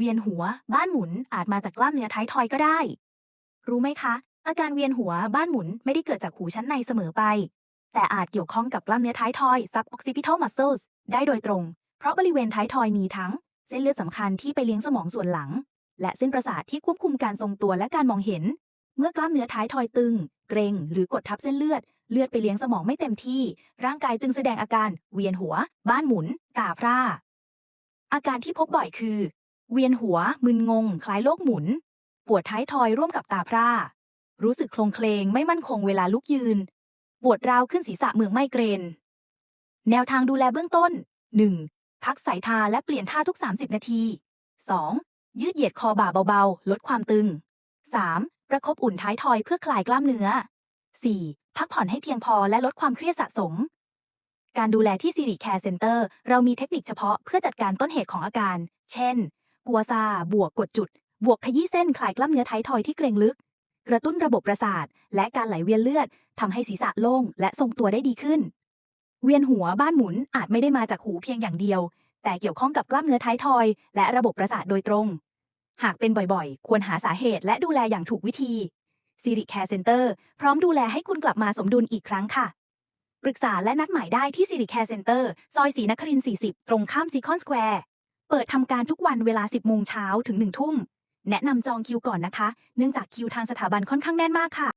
เวียนหัว บ้านหมุนอาจมาจากกล้ามเนื้อท้ายทอยก็ได้ รู้ไหมคะ อาการเวียนหัวบ้านหมุนไม่ได้เกิดจากหูชั้นในเสมอไป แต่อาจเกี่ยวข้องกับกล้ามเนื้อท้ายทอย suboccipital muscles ได้โดยตรง เพราะบริเวณท้ายทอยมีทั้ง เส้นเลือดสำคัญที่ไปเลี้ยงสมองส่วนหลัง และเส้นประสาทที่ควบคุมการทรงตัวและการมองเห็น เมื่อกล้ามเนื้อท้ายทอยตึง เกร็งหรือกดทับเส้นเลือดเลือดไปเลี้ยงสมองไม่เต็มที่ ร่างกายจึงแสดงอาการเวียนหัว บ้านหมุน ตาพร่า อาการที่พบบ่อยคือ เวียนหัว มึนงง คล้ายโรคหมุน ปวดท้ายทอยร่วมกับตาพร่า รู้สึกโคลงเคลงไม่มั่นคงเวลาลุกยืน ปวดราวขึ้นศีรษะเมืองไมเกรน แนวทางดูแลเบื้องต้น 1. พักสายทาและเปลี่ยนท่าทุก 30 นาที 2. ยืดเหยียดคอบ่าเบาๆ ลดความตึง 3. ประคบอุ่นท้ายทอยเพื่อคลายกล้ามเนื้อ 4. พักผ่อนให้เพียงพอและลดความเครียดสะสม การดูแลที่ซีรีแคร์เซ็นเตอร์เรามีเทคนิคเฉพาะเพื่อจัดการต้นเหตุของอาการ เช่น กัวซา บวกกดจุด บวกขยี้เส้นคลายกล้ามเนื้อท้ายทอยที่เกร็งลึก กระตุ้นระบบประสาท และการไหลเวียนเลือดทำให้ศีรษะโล่งและทรงตัวได้ดีขึ้น เวียนหัวบ้านหมุนอาจไม่ได้มาจากหูเพียงอย่างเดียว แต่เกี่ยวข้องกับกล้ามเนื้อท้ายทอย และระบบประสาทโดยตรง หากเป็นบ่อยๆ ควรหาสาเหตุและดูแลอย่างถูกวิธีซีริแคร์เซ็นเตอร์พร้อมดูแลให้คุณกลับมาสมดุลอีกครั้งค่ะ ปรึกษาและนัดหมายได้ที่ซีริแคร์เซ็นเตอร์ซอยศรีนครินทร์40 ตรงข้ามซีคอนสแควร์ เปิดทำการทุกวันเวลา 10 โมงเช้าถึง 1 ทุ่ม แนะนำจองคิวก่อนนะคะ เนื่องจากคิวทางสถาบันค่อนข้างแน่นมากค่ะ